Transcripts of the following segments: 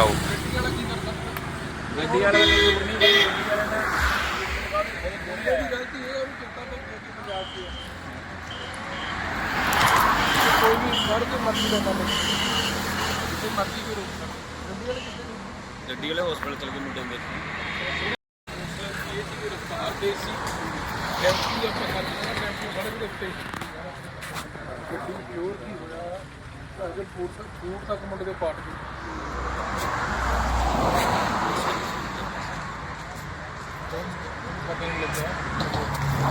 ਲਾਓ ਗੱਡੀ ਵਾਲੇ ਦੀ ਜ਼ਰੂਰ ਨਹੀਂ ਗਈ ਗਲਤੀ ਇਹ ਉਹ। ਕਿਤਾ ਤੋਂ ਕਿ ਪੰਜਾਬ ਦੀ ਹੈ ਤੇ ਕੋਈ ਵੀ ਫੜ ਕੇ ਮਰਜ਼ੀ ਦਾ ਕੰਮ ਜਿੱਥੇ ਮਰਜ਼ੀ ਕੋਈ ਰੋਕ ਸਕਦਾ ਗੱਡੀ ਵਾਲੇ ਕਿੱਥੇ ਨੇ ਗੱਡੀ ਵਾਲੇ ਹਸਪੀਟਲ ਚਲ ਕੇ ਮੁੰਡੇ ਦੇ ਇਹ ਸੀ ਰਫਤਾਰ ਦੇ ਸੀ ਟੈਂਪੂ ਆਪਾਂ ਕਰਦੇ ਹਾਂ ਟੈਂਪੂ ਸੜਕ ਦੇ ਉੱਤੇ ਗੱਡੀ ਪਿਓਰ ਕੀ ਹੋਇਆ? ਅਗਰ ਫੂਟ ਤੱਕ ਫੂਟ ਤੱਕ ਮੁੰਡੇ ਦੇ ਪਾਟ ਗਏ ਪਤਾ ਨਹੀਂ ਲੱਗਾ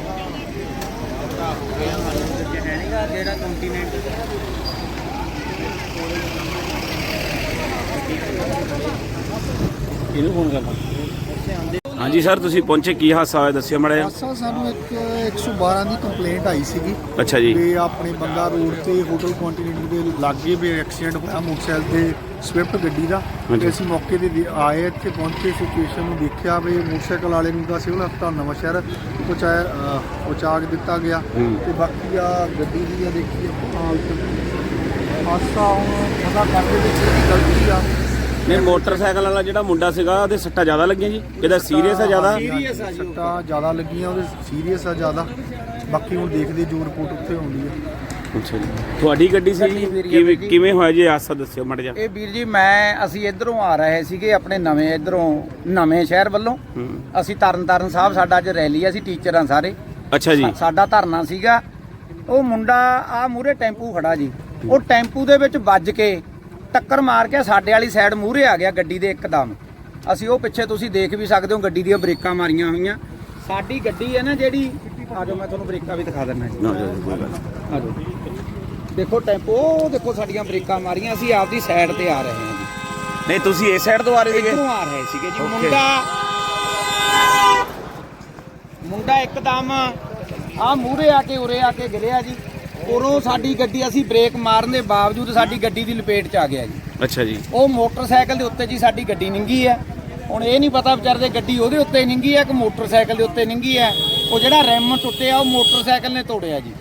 ਜਿਹੜਾ ਕੰਟੀਨੈਂਟ ਇਹਨੂੰ ਫੋਨ ਕਰਨਾ? ਹਾਂਜੀ ਸਰ ਤੁਸੀਂ ਪਹੁੰਚੇ ਕੀ ਹਾਦਸਾ ਹੋਇਆ ਦੱਸਿਓ ਮੜਾ ਹਾਦਸਾ ਸਾਨੂੰ ਇੱਕ 112 ਦੀ ਕੰਪਲੇਂਟ ਆਈ ਸੀਗੀ। ਅੱਛਾ ਜੀ। ਵੀ ਆਪਣੇ ਬੰਗਾ ਰੋਡ ਤੇ ਹੋਟਲ ਕੰਟੀਨੈਂਟ ਦੇ ਲਾਗੇ ਵੀ ਐਕਸੀਡੈਂਟ ਹੋਇਆ ਮੋਟਰਸਾਈਕਲ ਤੇ ਸਵਿਫਟ ਗੱਡੀ ਦਾ। ਤੇ ਅਸੀਂ ਮੌਕੇ ਤੇ ਆਏ ਇੱਥੇ ਪਹੁੰਚੇ ਸਿਚੁਏਸ਼ਨ ਨੂੰ ਦੇਖਿਆ ਵੀ ਮੋਟਰਸਾਈਕਲ ਵਾਲੇ ਨੂੰ ਤਾਂ ਸਿਵਲ ਹਸਪਤਾਲ ਨਵਾਂ ਸ਼ਹਿਰ ਪਹੁੰਚਾਇਆ ਅਹ, ਪਹੁੰਚਾ ਕੇ ਦਿੱਤਾ ਗਿਆ। ਤੇ ਬਾਕੀ ਆ ਗੱਡੀ ਦੀ ਆ ਦੇਖੀ ਹਾਲਤ ਹਾਦਸਾ ਹੁਣ ਪਤਾ ਕਰਦੇ ਵਿੱਚ ਗਲਤੀ ਆ। ਨਹੀਂ ਮੋਟਰਸਾਈਕਲ ਵਾਲਾ ਜਿਹੜਾ ਮੁੰਡਾ ਸੀਗਾ ਉਹਦੇ ਸੱਟਾਂ ਜ਼ਿਆਦਾ ਲੱਗੀਆਂ ਜੀ। ਇਹਦਾ ਸੀਰੀਅਸ ਹੈ ਜ਼ਿਆਦਾ। ਸੱਟਾਂ ਜ਼ਿਆਦਾ ਲੱਗੀਆਂ ਉਹਦੇ ਸੀਰੀਅਸ ਆ ਜ਼ਿਆਦਾ। ਬਾਕੀ ਹੁਣ ਦੇਖਦੇ ਜੋ ਰਿਪੋਰਟ ਉੱਥੇ ਆਉਂਦੀ ਆ ਅੱਛਾ ਜੀ। ਤੁਹਾਡੀ ਗੱਡੀ ਸੀ ਕਿਵੇਂ ਕਿਵੇਂ ਹੋਇਆ ਜੀ? ਹਾਦਸਾ ਦੱਸਿਓ ਮੜ ਜਾ ਇਹ ਵੀਰ ਜੀ ਮੈਂ ਅਸੀਂ ਇਧਰੋਂ ਆ ਰਹੇ ਸੀਗੇ ਆਪਣੇ ਨਵੇਂ ਇਧਰੋਂ ਨਵੇਂ ਸ਼ਹਿਰ ਵੱਲੋਂ। ਹੂੰ। ਅਸੀਂ ਤਰਨਤਾਰਨ ਸਾਹਿਬ ਸਾਡਾ ਅੱਜ ਰੈਲੀ ਆ, ਅਸੀਂ ਟੀਚਰ ਆ ਸਾਰੇ। ਅੱਛਾ ਜੀ। ਸਾ- ਸਾਡਾ ਧਰਨਾ ਸੀਗਾ। ਉਹ ਮੁੰਡਾ ਆ ਮੂਰੇ ਟੈਂਪੂ ਖੜਾ ਜੀ। ਉਹ ਟੈਂਪੂ ਦੇ ਵਿੱਚ ਵੱਜ ਕੇ ਟੱਕਰ ਮਾਰ ਕੇ ਸਾਡੇ ਵਾਲੀ ਸਾਈਡ ਮੂਰੇ ਆ ਗਿਆ ਗੱਡੀ ਦੇ ਇੱਕਦਮ। ਅਸੀਂ ਉਹ ਪਿੱਛੇ ਤੁਸੀਂ ਦੇਖ ਵੀ ਸਕਦੇ ਹੋ ਗੱਡੀ ਦੀਆਂ ਬ੍ਰੇਕਾਂ ਮਾਰੀਆਂ ਹੋਈਆਂ। ਸਾਡੀ ਗੱਡੀ ਹੈ ਨਾ ਜਿਹੜੀ ਆ ਜਾਓ ਮੈਂ ਤੁਹਾਨੂੰ ਬ੍ਰੇਕਾਂ ਵੀ ਦਿਖਾ ਦਿੰਦਾ ਨਾ ਕੋਈ ਗੱਲ ਦੇਖੋ ਟੈਂਪੂ ਦੇਖੋ ਸਾਡੀਆਂ ਬ੍ਰੇਕਾਂ ਮਾਰੀਆਂ ਅਸੀਂ ਆਪਦੀ ਸਾਈਡ ਤੇ ਆ ਰਹੇ ਹਾਂ ਜੀ। ਨਹੀਂ ਤੁਸੀਂ ਇਸ ਸਾਈਡ ਤੋਂ ਆ ਰਹੇ ਸੀਗੇ? ਆ ਰਹੇ ਸੀਗੇ ਜੀ. ਮੁੰਡਾ ਮੁੰਡਾ ਇੱਕਦਮ ਆ ਮੂਰੇ ਆ ਕੇ ਉਰੇ ਆ ਕੇ ਗਿਰਿਆ ਜੀ। ਉਰੋਂ ਸਾਡੀ ਗੱਡੀ ਅਸੀਂ ਬ੍ਰੇਕ ਮਾਰਨ ਦੇ ਬਾਵਜੂਦ ਸਾਡੀ ਗੱਡੀ ਦੀ ਲਪੇਟ ਚ ਆ ਗਿਆ ਜੀ। ਅੱਛਾ ਜੀ। ਉਹ ਮੋਟਰਸਾਈਕਲ ਦੇ ਉੱਤੇ ਜੀ ਸਾਡੀ ਗੱਡੀ ਨਿੰਗੀ ਹੈ। ਹੁਣ ਇਹ ਨਹੀਂ ਪਤਾ ਵਿਚਾਰੇ ਦੇ ਗੱਡੀ ਉਹਦੇ ਉੱਤੇ ਨਿੰਗੀ ਹੈ ਕਿ ਮੋਟਰਸਾਈਕਲ ਦੇ ਉੱਤੇ ਨਿੰਗੀ ਹੈ। ਉਹ ਜਿਹੜਾ ਰਿਮ ਟੁੱਟਿਆ ਉਹ ਮੋਟਰਸਾਈਕਲ ਨੇ ਤੋੜਿਆ ਜੀ।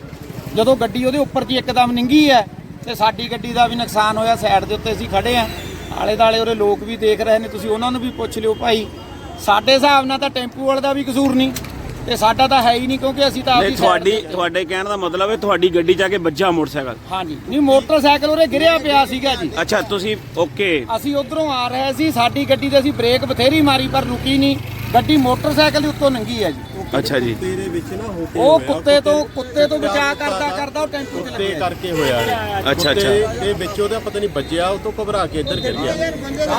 ਜਦੋਂ ਗੱਡੀ ਉਹਦੇ ਉੱਪਰ ਜੀ ਇੱਕਦਮ ਨਿੰਗੀ ਹੈ ਤੇ ਸਾਡੀ ਗੱਡੀ ਦਾ ਵੀ ਨੁਕਸਾਨ ਹੋਇਆ ਸਾਈਡ ਦੇ ਉੱਤੇ ਅਸੀਂ ਖੜੇ ਆ ਆਲੇ ਦਾਲੇ ਉਹਦੇ ਲੋਕ ਵੀ ਦੇਖ ਰਹੇ ਨੇ ਤੁਸੀਂ ਉਹਨਾਂ ਨੂੰ ਵੀ ਪੁੱਛ ਲਿਓ ਭਾਈ। ਸਾਡੇ ਹਿਸਾਬ ਨਾਲ ਤਾਂ ਟੈਂਪੂ ਵਾਲੇ ਦਾ ਵੀ ਕਸੂਰ ਨਹੀਂ। ਤੇ ਸਾਡਾ ਤਾਂ ਹੈ ਹੀ ਨਹੀਂ ਕਿਉਂਕਿ ਅਸੀਂ ਤਾਂ ਨਹੀਂ ਆਪਦੀ ਤੁਹਾਡੀ ਤੁਹਾਡੇ ਕਹਿਣ ਦਾ ਮਤਲਬ ਹੈ ਤੁਹਾਡੀ ਗੱਡੀ ਜਾ ਕੇ ਵੱਜਾ ਮੋਟਰਸਾਈਕਲ। ਹਾਂਜੀ। ਨਹੀਂ ਮੋਟਰਸਾਈਕਲ ਉਹਦੇ ਗਿਰਿਆ ਪਿਆ ਸੀਗਾ ਜੀ। ਅੱਛਾ ਤੁਸੀਂ ਓਕੇ। ਅਸੀਂ ਉਧਰੋਂ ਆ ਰਹੇ ਸੀ ਸਾਡੀ ਗੱਡੀ ਦੇ ਅਸੀਂ ਬ੍ਰੇਕ ਬਥੇਰੀ ਮਾਰੀ ਪਰ ਰੁਕੀ ਨਹੀਂ। ਗੱਡੀ ਮੋਟਰਸਾਈਕਲ ਦੇ ਉੱਤੋਂ ਲੰਘੀ ਹੈ ਜੀ। ਅੱਛਾ ਜੀ। ਉਹ ਕੁੱਤੇ ਤੋਂ ਕੁੱਤੇ ਤੋਂ ਬਚਾ ਕਰਦਾ ਕਰਦਾ ਉਹ ਟੈਂਪੂ 'ਚ ਤੇ ਲੱਗਿਆ ਕਰਕੇ ਹੋਇਆ ਇਹ। ਅੱਛਾ ਅੱਛਾ। ਤੇ ਇਹ ਵਿੱਚ ਉਹਦਾ ਪਤਾ ਨਹੀਂ ਵੱਜਿਆ ਉਹ ਤੋਂ ਘਬਰਾ ਕੇ ਇੱਧਰ ਗਿਰ ਗਿਆ।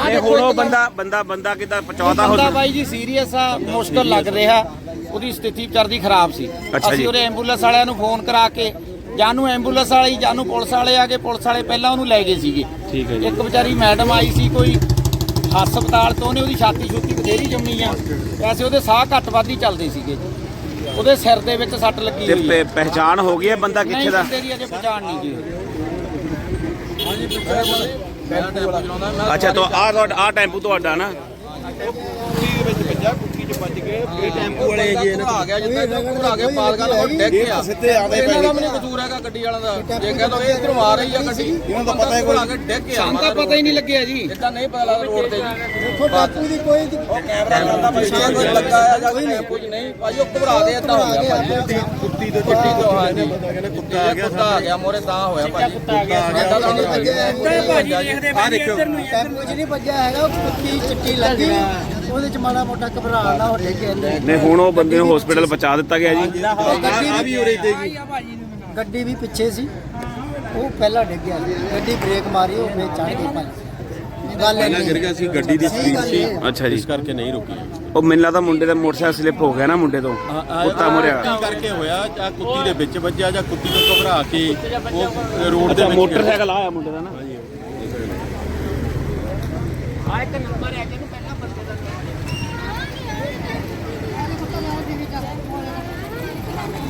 ਇਹ ਹੁਣ ਉਹ ਬੰਦਾ ਬੰਦਾ ਬੰਦਾ ਕਿਦਾਂ ਪਹੁੰਚਾਉਂਦਾ ਬੰਦਾ ਹੋ ਬਾਈ ਜੀ ਸੀਰੀਅਸ ਆ ਮੁਸ਼ਕਲ ਲੱਗ ਰਿਹਾ। ਉਹਦੀ ਸਥਿਤੀ ਵਿਚਾਰਦੀ ਖਰਾਬ ਸੀ। ਅੱਛਾ ਜੀ। ਅਸੀਂ ਉਹਦੇ ਐਂਬੂਲੈਂਸ ਵਾਲਿਆਂ ਨੂੰ ਫੋਨ ਕਰਾ ਕੇ ਜਾਨੂੰ ਐਂਬੂਲੈਂਸ ਵਾਲੀ ਜਾਨੂੰ ਪੁਲਿਸ ਵਾਲੇ ਆ ਕੇ ਪੁਲਿਸ ਵਾਲੇ ਪਹਿਲਾਂ ਉਹਨੂੰ ਲੈ ਗਏ ਸੀਗੇ। ਠੀਕ ਹੈ ਜੀ। ਇੱਕ ਵਿਚਾਰੀ ਮੈਡਮ ਆਈ ਸੀ ਕੋਈ ਹਸਪਤਾਲ ਤੋਂ ਉਹਨੇ ਉਹਦੀ ਛਾਤੀ ਛੁੱਤੀ ਬਥੇਰੀ ਜੰਮੀ ਆ। ਵੈਸੇ ਉਹਦੇ ਸਾਹ ਘੱਟ ਵੱਧ ਹੀ ਚੱਲਦੇ ਸੀਗੇ। ਉਹਦੇ ਸਿਰ ਦੇ ਵਿੱਚ ਸੱਟ ਲੱਗੀ ਤੇ ਹੋਈ ਹੈ ਪਹਿਚਾਣ ਹੋ ਗਈ ਹੈ ਬੰਦਾ ਕਿੱਥੇ ਦਾ? ਬੰਦੇ ਦੀ ਅਜੇ ਪਛਾਣ ਨਹੀਂ ਜੀ ਅੱਛਾ ਤਾਂ ਆ ਤੁਹਾਡਾ ਆ ਟੈਂਪੂ ਤੁਹਾਡਾ ਨਾ। ਵਿੱਚ ਵੱਜਾ ਕੇ ਇਹ ਟੈਂਪੂ ਵਾਲੇ ਜੀ ਇਹਨਾਂ ਆ ਗਿਆ ਜਿੱਦਾਂ ਘਬਰਾ ਕੇ ਪਾਲ ਗੱਲ ਹੁਣ ਡਿੱਗ ਗਿਆ ਸਿੱਧੇ ਆਉਂਦੇ ਇਹਨਾਂ ਦਾ ਨਹੀਂ ਕਸੂਰ ਹੈਗਾ ਗੱਡੀ ਵਾਲਾ ਦਾ। ਜੇ ਕਹ ਦੋ ਇਹ ਇਧਰੋਂ ਆ ਰਹੀ ਆ ਗੱਡੀ ਇਹਨਾਂ ਦਾ ਪਤਾ ਹੈ ਕੋਈ ਕੇ ਡਿੱਗ ਗਿਆ ਸਾਨੂੰ ਤਾਂ ਪਤਾ ਹੀ ਨਹੀਂ ਲੱਗਿਆ ਜੀ। ਇਦਾਂ ਨਹੀਂ ਪਤਾ ਲੱਗਦਾ ਰੋਡ ਤੇ ਜੀ। ਦੇਖੋ ਬਾਪੂ ਦੀ ਕੋਈ ਕੈਮਰਾ ਚੱਲਦਾ ਪਿੱਛੇ ਕੋਈ ਲੱਗਾ ਆ ਜਾਂ ਟੈਂਪੂ 'ਚ ਨਹੀਂ। ਭਾਈ ਉਹ ਘਬਰਾ ਦੇ ਏਦਾਂ ਹੋ ਗਿਆ ਭਾਈ। ਕੁੱਤੀ ਦੇ ਗੱਡੀ ਤੋਂ ਹਾਂ ਜੀ ਕੁੱਤਾ ਆ ਗਿਆ ਕੁੱਤਾ ਆ ਗਿਆ ਮੋਰੇ ਤਾਂ ਹੋਇਆ ਭਾਈ। ਕੁੱਤਾ ਆ ਗਿਆ ਨਹੀਂ ਭਾਜੀ ਦੇਖਦੇ ਆ ਦੇਖੋ ਟੈਂਪੂ 'ਚ ਨਹੀਂ ਵੱਜਿਆ ਹੈਗਾ ਉਹ ਕੁੱਤੀ ਚਿੱਟੀ ਲੱਗੀ। ਉਹਦੇ 'ਚ ਮਾੜਾ ਮੋਟਾ ਘਬਰਾਹਟ ਨਾ ਹੋ ਡਿੱਗੇ ਅੰਦਰ ਨੇ ਹੁਣ ਉਹ ਬੰਦੇ ਨੂੰ ਹਸਪੀਟਲ ਪਹੁੰਚਾ ਦਿੱਤਾ ਗਿਆ ਜੀ। ਆ ਵੀ ਹੋ ਰਹੀ ਤੇ ਜੀ ਗੱਡੀ ਵੀ ਪਿੱਛੇ ਸੀ। ਉਹ ਪਹਿਲਾਂ ਡਿੱਗ ਗਿਆ ਗੱਡੀ ਬ੍ਰੇਕ ਮਾਰੀ ਉਹ ਫੇਰ ਚੜ ਗਈ ਭਾਈ ਗੱਲ ਇਹ ਪਹਿਲਾਂ ਗਿਰ ਗਿਆ ਸੀ ਗੱਡੀ ਦੀ ਸਪੀਡ ਸੀ। ਅੱਛਾ ਜੀ। ਇਸ ਕਰਕੇ ਨਹੀਂ ਰੁਕੀ। ਉਹ ਮੈਨੂੰ ਲੱਗਦਾ ਮੁੰਡੇ ਦਾ ਮੋਟਰਸਾਈਕਲ ਸਲਿੱਪ ਹੋ ਗਿਆ ਨਾ ਮੁੰਡੇ ਤੋਂ। ਕੁੱਤਾ ਮੁਰਿਆ। ਕੀ ਕਰਕੇ ਹੋਇਆ? ਜਾਂ ਕੁੱਤੀ ਦੇ ਵਿੱਚ ਵੱਜਿਆ ਜਾਂ ਕੁੱਤੀ ਤੋਂ ਘਬਰਾ ਕੇ ਉਹ ਰੋਡ ਦੇ ਵਿੱਚ ਮੋਟਰਸਾਈਕਲ ਆਇਆ ਮੁੰਡੇ ਦਾ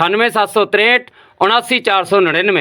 98763 79499